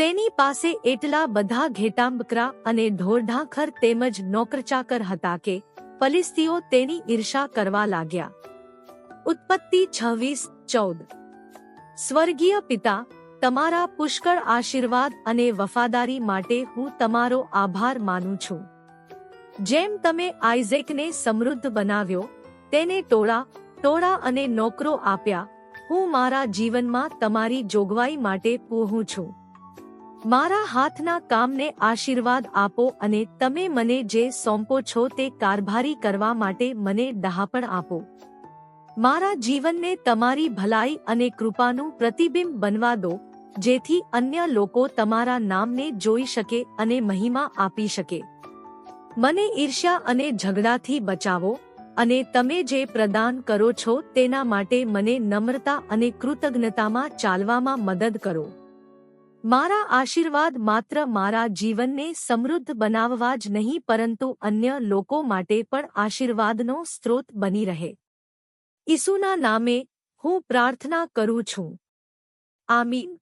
તેની પાસે એટલા બધા ઘેટાંબકરા અને ઢોરઢાંખર તેમજ નોકરચાકર હતા કે ફલિસ્તીઓ તેની ઈર્ષા કરવા લાગ્યા. ઉત્પત્તિ છવ્વીસ ચૌદ. સ્વર્ગીય પિતા, તમારા પુષ્કળ આશીર્વાદ અને વફાદારી માટે હું તમારો આભાર માનું છું. જેમ તમે આઇઝેકને સમૃદ્ધ બનાવ્યો, તેને ટોળા ટોળા અને નોકરો આપ્યા, હું મારા જીવનમાં તમારી જોગવાઈ માટે પૂહું છું. મારા હાથના કામને આશીર્વાદ આપો અને તમે મને જે સોંપો છો તે કારભારી કરવા માટે મને ડહાપણ આપો. મારા જીવનને તમારી ભલાઈ અને કૃપાનું પ્રતિબિંબ બનવા દો, જેથી અન્ય લોકો તમારા નામને જોઈ શકે અને મહિમા આપી શકે. મને ઈર્ષ્યા અને ઝઘડાથી બચાવો, અને તમે જે પ્રદાન કરો છો તેના માટે મને નમ્રતા અને કૃતજ્ઞતામાં ચાલવામાં મદદ કરો. મારા આશીર્વાદ માત્ર મારા જીવનને સમૃદ્ધ બનાવવા જ નહીં, પરંતુ અન્ય લોકો માટે પણ આશીર્વાદનો સ્ત્રોત બની રહે. ઈસુના નામે હું પ્રાર્થના કરું છું. આમીન.